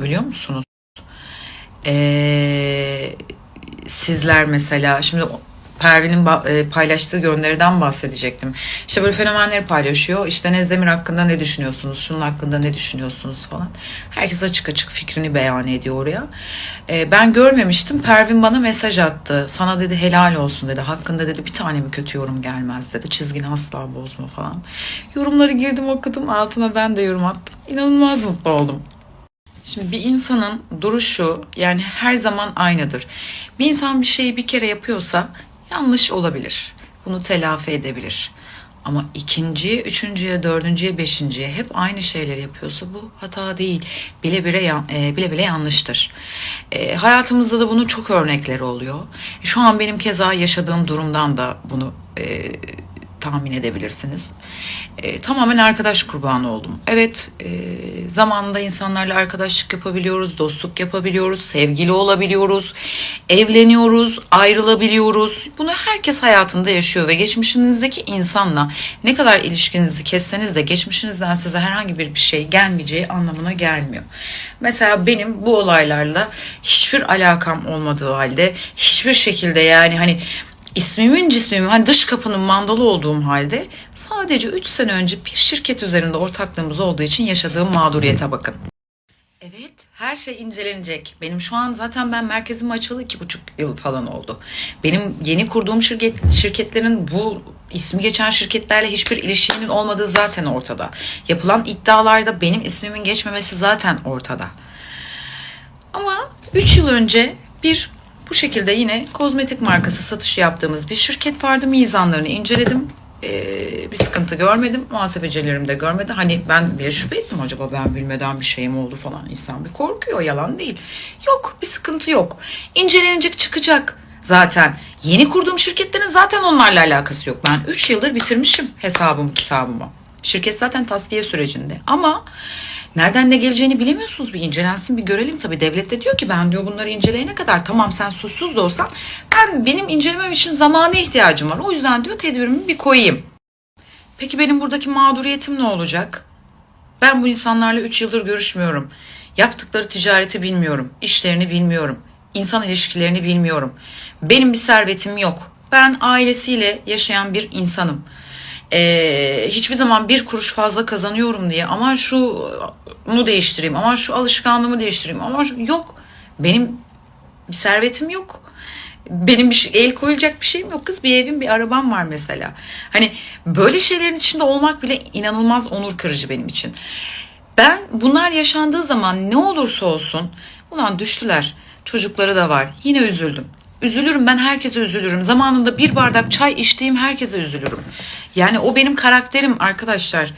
biliyor musunuz? Ee, sizler mesela şimdi Pervin'in e, paylaştığı gönderiden bahsedecektim. İşte böyle fenomenleri paylaşıyor. İşte Nezdemir hakkında ne düşünüyorsunuz? Şunun hakkında ne düşünüyorsunuz falan. Herkes açık açık fikrini beyan ediyor oraya. Ee, ben görmemiştim. Pervin bana mesaj attı. Sana dedi helal olsun dedi. Hakkında dedi bir tane mi kötü yorum gelmez dedi. Çizgini asla bozma falan. Yorumları girdim okudum. Altına ben de yorum attım. İnanılmaz mutlu oldum. Şimdi bir insanın duruşu yani her zaman aynıdır. Bir insan bir şeyi bir kere yapıyorsa yanlış olabilir. Bunu telafi edebilir. Ama ikinciye, üçüncüye, dördüncüye, beşinciye hep aynı şeyleri yapıyorsa bu hata değil. Bile bile, e, bile, bile yanlıştır. E, hayatımızda da bunun çok örnekleri oluyor. Şu an benim keza yaşadığım durumdan da bunu e, tahmin edebilirsiniz. E, tamamen arkadaş kurbanı oldum. Evet e, zamanında insanlarla arkadaşlık yapabiliyoruz, dostluk yapabiliyoruz, sevgili olabiliyoruz, evleniyoruz, ayrılabiliyoruz. Bunu herkes hayatında yaşıyor ve geçmişinizdeki insanla ne kadar ilişkinizi kesseniz de geçmişinizden size herhangi bir bir şey gelmeyeceği anlamına gelmiyor. Mesela benim bu olaylarla hiçbir alakam olmadığı halde hiçbir şekilde yani hani İsmimin cismimin hani dış kapının mandalı olduğum halde sadece 3 sene önce bir şirket üzerinde ortaklığımız olduğu için yaşadığım mağduriyete bakın. Evet her şey incelenecek. Benim şu an zaten ben merkezim açılı iki buçuk yıl falan oldu. Benim yeni kurduğum şirket, şirketlerin bu ismi geçen şirketlerle hiçbir ilişkinin olmadığı zaten ortada. Yapılan iddialarda benim ismimin geçmemesi zaten ortada. Ama 3 yıl önce bir bu şekilde yine kozmetik markası satışı yaptığımız bir şirket vardı. Mizanlarını inceledim. Ee, bir sıkıntı görmedim. Muhasebecilerim de görmedi. Hani ben bir şüphe ettim acaba ben bilmeden bir şey mi oldu falan. İnsan bir korkuyor yalan değil. Yok bir sıkıntı yok. İncelenecek çıkacak zaten. Yeni kurduğum şirketlerin zaten onlarla alakası yok. Ben 3 yıldır bitirmişim hesabımı kitabımı. Şirket zaten tasfiye sürecinde. Ama nereden ne geleceğini bilemiyorsunuz. Bir incelensin bir görelim tabii. Devlet de diyor ki ben diyor bunları inceleyene kadar tamam sen suçsuz da olsan ben benim incelemem için zamana ihtiyacım var. O yüzden diyor tedbirimi bir koyayım. Peki benim buradaki mağduriyetim ne olacak? Ben bu insanlarla 3 yıldır görüşmüyorum. Yaptıkları ticareti bilmiyorum. işlerini bilmiyorum. insan ilişkilerini bilmiyorum. Benim bir servetim yok. Ben ailesiyle yaşayan bir insanım. Ee, hiçbir zaman bir kuruş fazla kazanıyorum diye aman şunu değiştireyim, aman şu alışkanlığımı değiştireyim, aman şu... yok. Benim bir servetim yok. Benim bir şey, el koyulacak bir şeyim yok kız. Bir evim, bir arabam var mesela. Hani böyle şeylerin içinde olmak bile inanılmaz onur kırıcı benim için. Ben bunlar yaşandığı zaman ne olursa olsun ulan düştüler. Çocukları da var. Yine üzüldüm. Üzülürüm ben herkese üzülürüm. Zamanında bir bardak çay içtiğim herkese üzülürüm. Yani o benim karakterim arkadaşlar.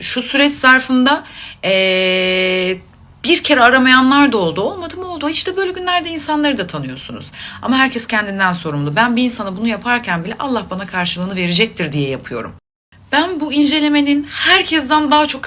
Şu süreç zarfında eee bir kere aramayanlar da oldu. Olmadı mı oldu. İşte böyle günlerde insanları da tanıyorsunuz. Ama herkes kendinden sorumlu. Ben bir insana bunu yaparken bile Allah bana karşılığını verecektir diye yapıyorum. Ben bu incelemenin herkesten daha çok